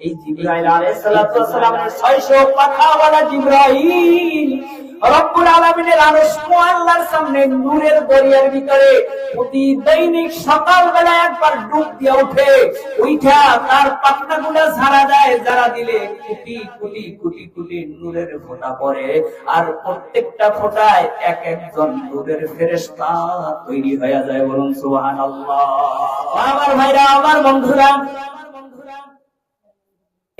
এই জিব্রাইল আলাইহিস সালাতু ওয়াস সালামের 600 পাখাওয়ালা জিব্রাইল রব্বুল আলামিনের আরশ আল্লাহর সামনে নূরের আর প্রত্যেকটা ফোঁটায় এক একজন নূরের ফেরেশতা তৈরি হয়ে যায় বলুন সুবহানাল্লাহ। আমার ভাইরা, আমার বন্ধুরা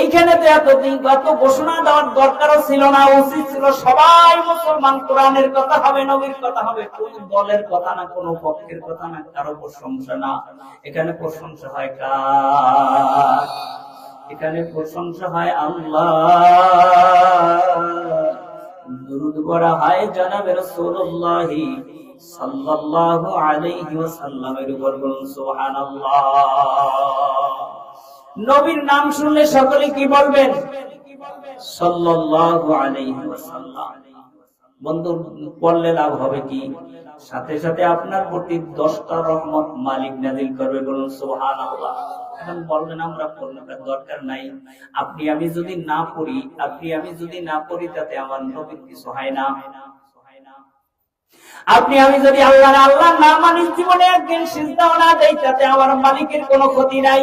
এইখানে তো এতদিন এত ঘোষণা দেওয়ার দরকারও ছিল না, উচিত ছিল সবাই মুসলমান, কোরআনের কথা হবে, নবীর কথা হবে, কোন দলের কথা না, কোন পক্ষের কথা না, কারও প্রশংসা না। এখানে প্রশংসা হয় কার? এখানে প্রশংসা হয় আল্লাহ। দুরুদ পড়া হয় জানাবে রাসূলুল্লাহ সাল্লাল্লাহু আলাইহি ওয়াসাল্লামের উপর বলুন, সুবহানাল্লাহ। নবীর নাম শুনলে সকলে কি বলবেন? বন্ধু পড়লে লাভ হবে কি? সাথে সাথে আপনার প্রতি দশটা রহমত মালিক নাজিল করবে বলুন, সুবহানাল্লাহ। এখন বলবেন, আমরা দরকার নাই। আপনি, আমি যদি না পড়ি, আপনি, আমি যদি না পড়ি, তাতে আমার নবীর কিছু হয় না। আপনি, আমি যদি আল্লাহ আল্লাহ না মানি জীবনে একদিন সিজদাও না দেই, তাতে আমার মালিকের কোনো ক্ষতি নাই।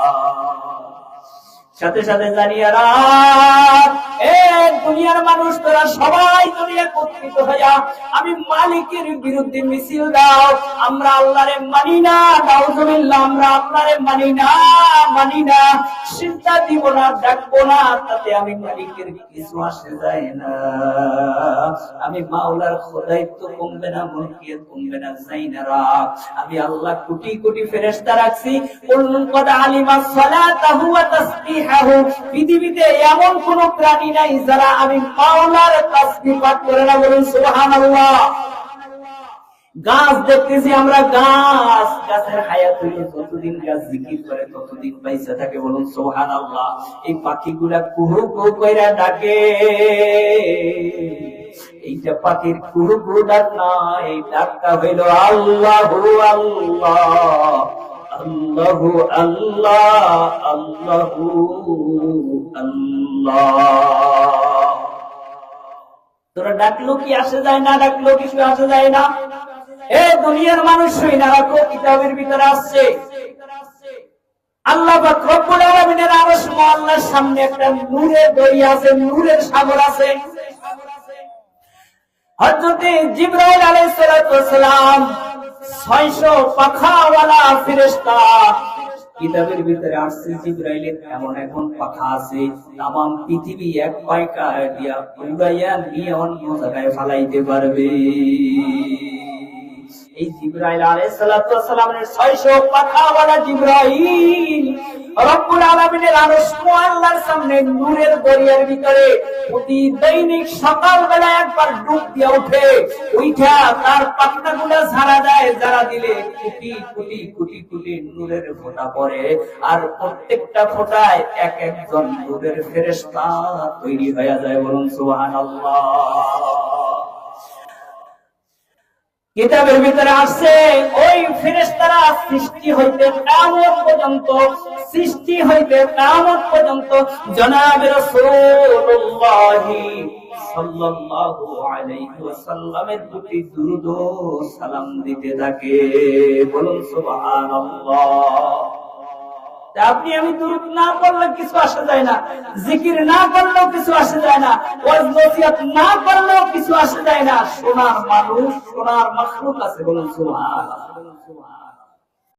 সাথে সাথে জানিয়ে মানুষ, তোরা সবাই যদি একত্রিত হইয়া আমি মালিকের বিরুদ্ধে মিছিল দাও, আমরা আল্লাহরে মানি না, নাউজুবিল্লাহ, আমরা আপনারে মানি না মানি না, চিন্তা দিব না, ডাকবো না, তাতে আমি মালিকের কিছু আসে যায় না। আমি মাওলার খোদাইত্ব কমবে না, মুলকিয়ত কমবে না, যাই না আমি আল্লাহ কোটি কোটি ফেরেশতা রাখছি। কুল্লুন কদ আলিমা সালাতাহু ওয়া তাসবিহাহু পৃথিবীতে এমন কোন প্রাণী নাই যারা আমি মাওলার তাসবিহ পাঠ করে না বলুন সুবহানাল্লাহ। গাছ দেখতেছি আমরা, গাছ, গাছের হায়াত হইলে যতদিন গাছ জিকির করে, ততদিন পয়সা থাকে বলুন সোহান এই পাখিগুলা কুহু কুহু কইরা ডাকে। এইটা পাখির কুহু কুহু ডাক না, এই ডাকটা হইল আল্লাহ আল্লাহ। আল্লাহু আল্লাহ আল্লাহু আল্লাহ। তোরা ডাকলো কি আসে যায় না, ডাকলো কিছু আসে যায় না? এ দুনিয়ার মানুষ শুই না রাখো, কিতাবের ভিতরে আসছে। আল্লাহ পাক রব্বুল আলামিনের আরশ মহল্লার সামনে একটা নূরের দরিয়া আছে, নূরের সাগর আছে। হযরতে জিবরাইল আলাইহিস সালাতু 600 পাখাওয়ালা ফেরেশতা। কিতাবের ভিতরে আসছে জিব্রাইলের এমন এখন পাখা আছে তাম পৃথিবী এক পাইকা দিয়া উড়াইয়া নিয়ে অন্য জায়গায় ফালাইতে পারবে। জিব্রাইল আলাইহিস সালাতু ওয়াসালামের 600 পাখাওয়ালা জিব্রাইল। রব্বুল আলামিনের আরশ আল্লাহর সামনে নূরের দরিয়ার ভিতরে প্রতি দৈনিক সকাল বেলা একবার ডুব দিয়ে ওইটা তার যারা দিলে কোটি কোটি কোটি কোটি নূরের ফোঁটা পড়ে আর প্রত্যেকটা ফোঁটায় এক একজন নূরের ফেরেশতা তৈরি হয়ে যায় বলুন সুবহানাল্লাহ। কিতাবের ভিতরে আসছে ওই ফেরেস্তারা সৃষ্টি হইতে কামত পর্যন্ত, সৃষ্টি হইতে কামত পর্যন্ত জনাব রাসূলুল্লাহ সাল্লাল্লাহু আলাইহি ওয়াসাল্লামের প্রতি দুরূদ সালাম দিতে থাকে। বলুন সুবহানাল্লাহ। আপনি আমি দুরুদ না করলে কিছু আসা যায় না, জিকির না করলেও কিছু আসে যায় না, ওয়াজ নসিহত না করলেও কিছু আসে যায় না। সোনার মানুষ, সোনার মাখলুক আছে বলুন সুবহানাল্লাহ।